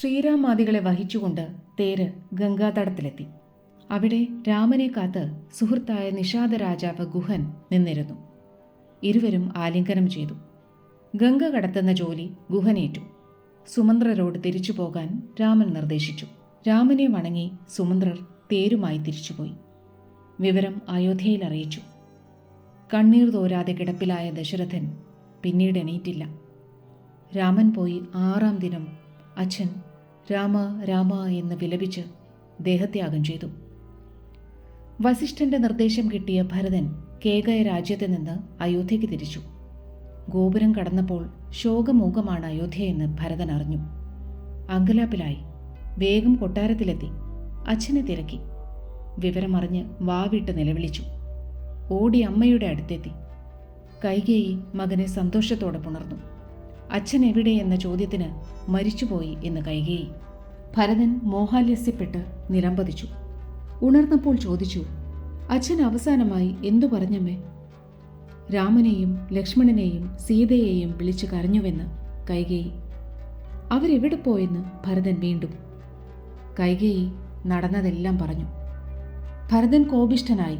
ശ്രീരാമാദികളെ വഹിച്ചുകൊണ്ട് തേര് ഗംഗാതടത്തിലെത്തി. അവിടെ രാമനെ കാത്ത് സുഹൃത്തായ നിഷാദ രാജാവ് ഗുഹൻ നിന്നിരുന്നു. ഇരുവരും ആലിംഗനം ചെയ്തു. ഗംഗ കടത്തുന്ന ജോലി ഗുഹനേറ്റു. സുമന്ത്രരോട് തിരിച്ചു പോകാൻ രാമൻ നിർദ്ദേശിച്ചു. രാമനെ വണങ്ങി സുമന്ത്രർ തേരുമായി തിരിച്ചുപോയി. വിവരം അയോധ്യയിൽ അറിയിച്ചു. കണ്ണീർ തോരാതെ കിടപ്പിലായ ദശരഥൻ പിന്നീട് എണീറ്റില്ല. രാമൻ പോയി ആറാം ദിനം അച്ഛൻ രാമ രാമ എന്ന് വിലപിച്ച് ദേഹത്യാഗം ചെയ്തു. വസിഷ്ഠന്റെ നിർദ്ദേശം കിട്ടിയ ഭരതൻ കേകയ രാജ്യത്ത് നിന്ന് അയോധ്യയ്ക്ക് തിരിച്ചു. ഗോപുരം കടന്നപ്പോൾ ശോകമൂകമാണ് അയോധ്യയെന്ന് ഭരതൻ അറിഞ്ഞു. അങ്കലാപ്പിലായി വേഗം കൊട്ടാരത്തിലെത്തി. അച്ഛനെ തിരക്കി. വിവരമറിഞ്ഞ് വാവിട്ട് നിലവിളിച്ചു. ഓടി അമ്മയുടെ അടുത്തെത്തി. കൈകേയി മകനെ സന്തോഷത്തോടെ പുണർന്നു. അച്ഛൻ എവിടെ എന്ന ചോദ്യത്തിന് മരിച്ചുപോയി എന്ന് കൈകേയി. ഭരതൻ മോഹാലസ്യപ്പെട്ട് നിലംപതിച്ചു ഉണർന്നപ്പോൾ ചോദിച്ചു അച്ഛൻ അവസാനമായി എന്തു പറഞ്ഞമ്മേ? രാമനെയും ലക്ഷ്മണനെയും സീതയെയും വിളിച്ചു കരഞ്ഞുവെന്ന് കൈകേയി. അവരെവിടെ പോയെന്ന്? ഭരതൻ വീണ്ടും. കൈകേയി നടന്നതെല്ലാം പറഞ്ഞു. ഭരതൻ കോപിഷ്ഠനായി.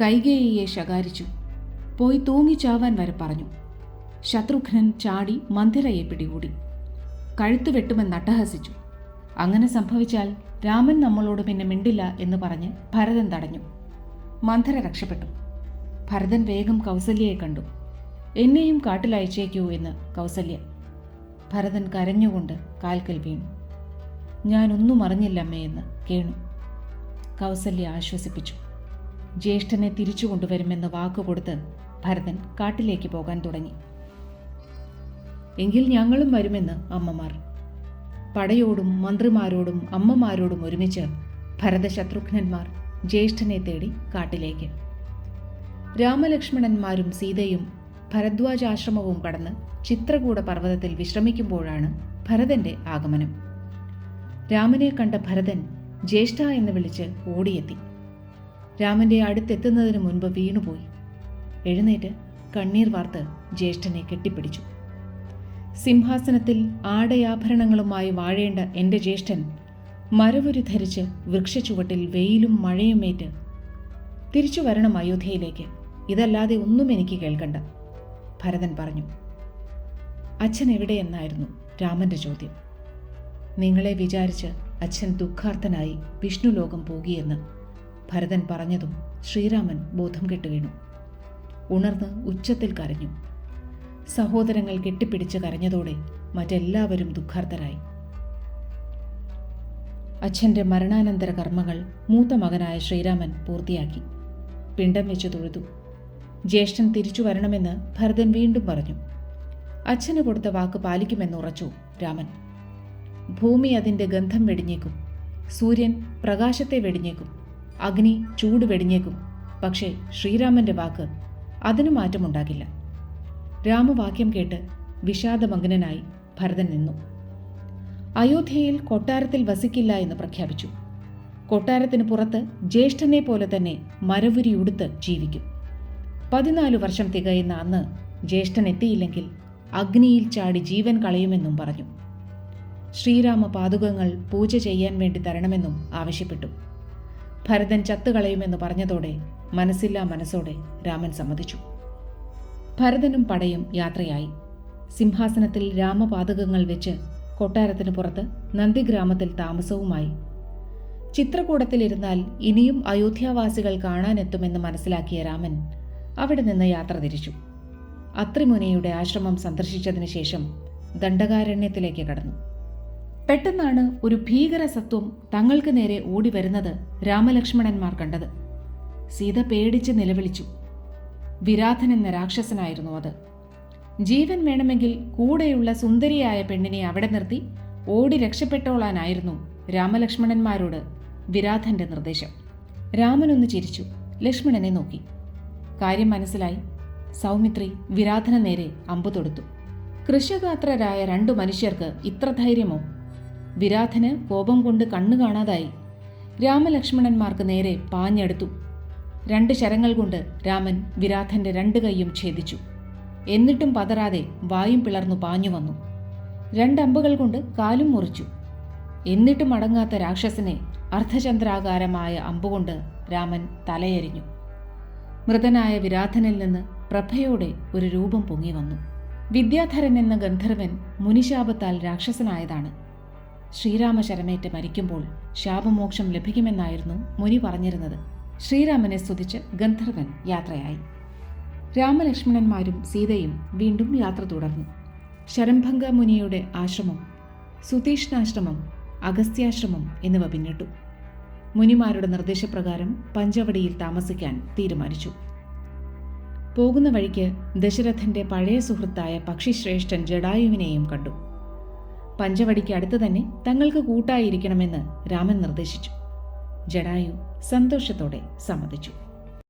കൈകേയിയെ ശകാരിച്ചു. പോയി തൂങ്ങിച്ചാവാൻ വരെ പറഞ്ഞു. ശത്രുഘ്നൻ ചാടി മന്ദിരയെ പിടികൂടി. കഴുത്തു വെട്ടുമെന്ന് അട്ടഹസിച്ചു. അങ്ങനെ സംഭവിച്ചാൽ രാമൻ നമ്മളോട് പിന്നെ മിണ്ടില്ല എന്ന് പറഞ്ഞ് ഭരതൻ തടഞ്ഞു. മന്ധര രക്ഷപ്പെട്ടു. ഭരതൻ വേഗം കൗസല്യയെ കണ്ടു. എന്നെയും കാട്ടിലയച്ചേക്കൂ എന്ന് കൗസല്യ. ഭരതൻ കരഞ്ഞുകൊണ്ട് കാൽക്കൽ വീണു. ഞാനൊന്നും അറിഞ്ഞില്ലമ്മേ എന്ന് കേണു. കൗസല്യ ആശ്വസിപ്പിച്ചു. ജ്യേഷ്ഠനെ തിരിച്ചു കൊണ്ടുവരുമെന്ന് വാക്കുകൊടുത്ത് ഭരതൻ കാട്ടിലേക്ക് പോകാൻ തുടങ്ങി. എങ്കിൽ ഞങ്ങളും വരുമെന്ന് അമ്മമാർ. പടയോടും മന്ത്രിമാരോടും അമ്മമാരോടും ഒരുമിച്ച് ഭരതശത്രുഘ്നന്മാർ ജ്യേഷ്ഠനെ തേടി കാട്ടിലേക്ക്. രാമലക്ഷ്മണന്മാരും സീതയും ഭരദ്വാജാശ്രമവും കടന്ന് ചിത്രകൂട പർവതത്തിൽ വിശ്രമിക്കുമ്പോഴാണ് ഭരതന്റെ ആഗമനം. രാമനെ കണ്ട ഭരതൻ ജ്യേഷ്ഠ എന്ന് വിളിച്ച് ഓടിയെത്തി. രാമന്റെ അടുത്തെത്തുന്നതിന് മുൻപ് വീണുപോയി. എഴുന്നേറ്റ് കണ്ണീർ വാർത്ത് ജ്യേഷ്ഠനെ കെട്ടിപ്പിടിച്ചു. സിംഹാസനത്തിൽ ആടയാഭരണങ്ങളുമായി വാഴേണ്ട എന്റെ ജ്യേഷ്ഠൻ മരവുരി ധരിച്ച് വൃക്ഷച്ചുവട്ടിൽ വെയിലും മഴയുമേറ്റ് തിരിച്ചു വരണം അയോധ്യയിലേക്ക്. ഇതല്ലാതെ ഒന്നും എനിക്ക് കേൾക്കണ്ട. ഭരതൻ പറഞ്ഞു. അച്ഛൻ എവിടെയെന്നായിരുന്നു രാമന്റെ ചോദ്യം. നിങ്ങളെ വിചാരിച്ച് അച്ഛൻ ദുഃഖാർത്ഥനായി വിഷ്ണുലോകം പോകിയെന്ന് ഭരതൻ പറഞ്ഞതും ശ്രീരാമൻ ബോധം കെട്ടു വീണു ഉണർന്ന് ഉച്ചത്തിൽ കരഞ്ഞു. സഹോദരങ്ങൾ കെട്ടിപ്പിടിച്ച് കരഞ്ഞതോടെ മറ്റെല്ലാവരും ദുഃഖാർത്ഥരായി. അച്ഛന്റെ മരണാനന്തര കർമ്മങ്ങൾ മൂത്ത മകനായ ശ്രീരാമൻ പൂർത്തിയാക്കി. പിണ്ടം വെച്ച് തൊഴുതു. ജ്യേഷ്ഠൻ തിരിച്ചു വരണമെന്ന് ഭരതൻ വീണ്ടും പറഞ്ഞു. അച്ഛന് കൊടുത്ത വാക്ക് പാലിക്കുമെന്ന് ഉറച്ചു രാമൻ. ഭൂമി അതിന്റെ ഗന്ധം വെടിഞ്ഞേക്കും. സൂര്യൻ പ്രകാശത്തെ വെടിഞ്ഞേക്കും. അഗ്നി ചൂട് വെടിഞ്ഞേക്കും. പക്ഷേ ശ്രീരാമന്റെ വാക്ക് അതിനു മാറ്റമുണ്ടാകില്ല. രാമവാക്യം കേട്ട് വിഷാദമഗ്നനായി ഭരതൻ നിന്നു. അയോധ്യയിൽ കൊട്ടാരത്തിൽ വസിക്കില്ല എന്ന് പ്രഖ്യാപിച്ചു. കൊട്ടാരത്തിന് പുറത്ത് ജ്യേഷ്ഠനെ പോലെ തന്നെ മരവുരി ഉടുത്ത് ജീവിക്കും. പതിനാല് വർഷം തികയുന്ന അന്ന് ജ്യേഷ്ഠൻ എത്തിയില്ലെങ്കിൽ അഗ്നിയിൽ ചാടി ജീവൻ കളയുമെന്നും പറഞ്ഞു. ശ്രീരാമ പാതുകങ്ങൾ പൂജ ചെയ്യാൻ വേണ്ടി തരണമെന്നും ആവശ്യപ്പെട്ടു. ഭരതൻ ചത്തുകളയുമെന്ന് പറഞ്ഞതോടെ മനസ്സില്ലാ മനസ്സോടെ രാമൻ സമ്മതിച്ചു. ഭരതനും പടയും യാത്രയായി. സിംഹാസനത്തിൽ രാമപാതകങ്ങൾ വെച്ച് കൊട്ടാരത്തിന് പുറത്ത് നന്ദിഗ്രാമത്തിൽ താമസവുമായി. ചിത്രകൂടത്തിലിരുന്നാൽ ഇനിയും അയോധ്യാവാസികൾ കാണാനെത്തുമെന്ന് മനസ്സിലാക്കിയ രാമൻ അവിടെ നിന്ന് യാത്ര തിരിച്ചു. അത്രിമുനിയുടെ ആശ്രമം സന്ദർശിച്ചതിന് ശേഷം ദണ്ഡകാരണ്യത്തിലേക്ക് കടന്നു. പെട്ടെന്നാണ് ഒരു ഭീകര സത്വം തങ്ങൾക്ക് നേരെ ഓടി വരുന്നത് രാമലക്ഷ്മണന്മാർ കണ്ടത്. സീത പേടിച്ച് നിലവിളിച്ചു. വിരാധൻ എന്ന രാക്ഷസനായിരുന്നു അത്. ജീവൻ വേണമെങ്കിൽ കൂടെയുള്ള സുന്ദരിയായ പെണ്ണിനെ അവിടെ നിർത്തി ഓടി രക്ഷപ്പെട്ടോളാനായിരുന്നു രാമലക്ഷ്മണന്മാരോട് വിരാധന്റെ നിർദ്ദേശം. രാമനൊന്ന് ചിരിച്ചു ലക്ഷ്മണനെ നോക്കി. കാര്യം മനസ്സിലായി. സൗമിത്രി വിരാധന നേരെ അമ്പു തൊടുത്തു. കൃഷഗാത്രരായ രണ്ടു മനുഷ്യർക്ക് ഇത്ര ധൈര്യമോ? വിരാധന് കോപം കൊണ്ട് കണ്ണു കാണാതായി. രാമലക്ഷ്മണന്മാർക്ക് നേരെ പാഞ്ഞെടുത്തു. രണ്ട് ശരങ്ങൾ കൊണ്ട് രാമൻ വിരാധന്റെ രണ്ട് കൈയും ഛേദിച്ചു. എന്നിട്ടും പതരാതെ വായും പിളർന്നു പാഞ്ഞു വന്നു. രണ്ടമ്പുകൾ കൊണ്ട് കാലും മുറിച്ചു. എന്നിട്ടും അടങ്ങാത്ത രാക്ഷസനെ അർദ്ധചന്ദ്രാകാരമായ അമ്പുകൊണ്ട് രാമൻ തലയെറിഞ്ഞു മൃതനായ വിരാധനിൽ നിന്ന് പ്രഭയോടെ ഒരു രൂപം പൊങ്ങി വന്നു. വിദ്യാധരൻ എന്ന ഗന്ധർവൻ മുനിശാപത്താൽ രാക്ഷസനായതാണ്. ശ്രീരാമ ശരമേറ്റ് മരിക്കുമ്പോൾ ശാപമോക്ഷം ലഭിക്കുമെന്നായിരുന്നു മുനി പറഞ്ഞിരുന്നത്. ശ്രീരാമനെ സ്തുതിച്ച് ഗന്ധർവൻ യാത്രയായി. രാമലക്ഷ്മണന്മാരും സീതയും വീണ്ടും യാത്ര തുടർന്നു. ശരംഭംഗ മുനിയുടെ ആശ്രമം സുതീഷ്ണാശ്രമം അഗസ്ത്യാശ്രമം എന്നിവ പിന്നിട്ടു. മുനിമാരുടെ നിർദ്ദേശപ്രകാരം പഞ്ചവടിയിൽ താമസിക്കാൻ തീരുമാനിച്ചു. പോകുന്ന വഴിക്ക് ദശരഥന്റെ പഴയ സുഹൃത്തായ പക്ഷിശ്രേഷ്ഠൻ ജഡായുവിനെയും കണ്ടു. പഞ്ചവടിക്ക് അടുത്ത് തന്നെ തങ്ങൾക്ക് കൂട്ടായിരിക്കണമെന്ന് രാമൻ നിർദ്ദേശിച്ചു. ജഡായു സന്തോഷത്തോടെ സമ്മതിച്ചു